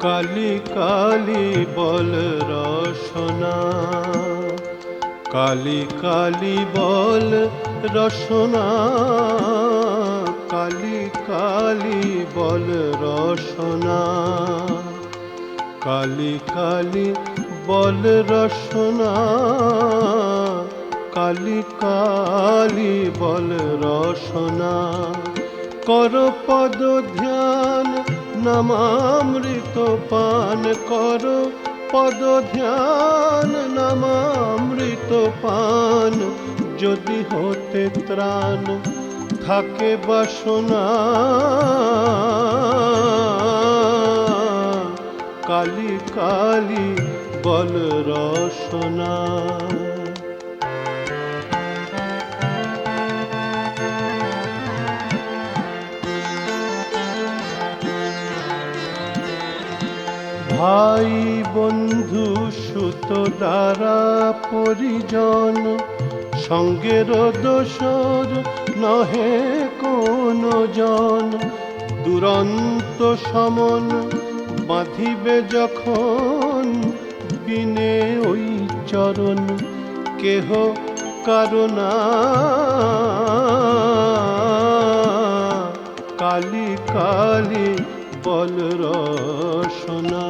কালি কালি বল রসনা। কালি কালি বল রসনা। কালি কালি বল রসনা। কালি কালি বল রসনা। কালি কালি বল রসনা। কর পদ ধ্যান নামামৃত পান কর, পদ ধ্যান নামামৃত পান। যদি হতে ত্রাণ থাকে বাসনা, কালি কালি বল রসনা। ভাই বন্ধু সুত দ্বারা পরিজন সঙ্গের দোষর নহে কোন জন। দুরন্ত সমন বাঁধিবে যখন বিনে ওই চরণ, কেহ কারণা কালি কালি বল রসনা।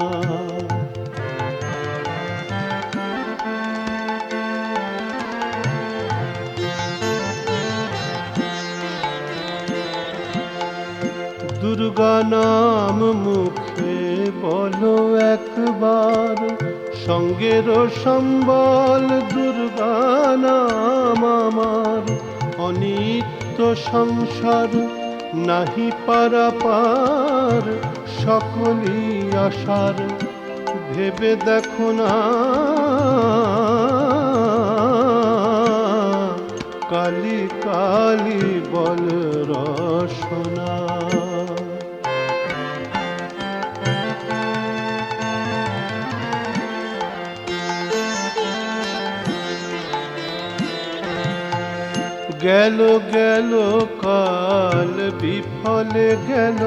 দুর্গা নাম মুখে বলো একবার সঙ্গের সম্বল দুর্গা নাম আমার অনিত্য সংসার নাহি পারাপার সকলি আশার ভেবে দেখো না। কালি কালি বল রসনা। গেল গেল কাল বিফলে গেল।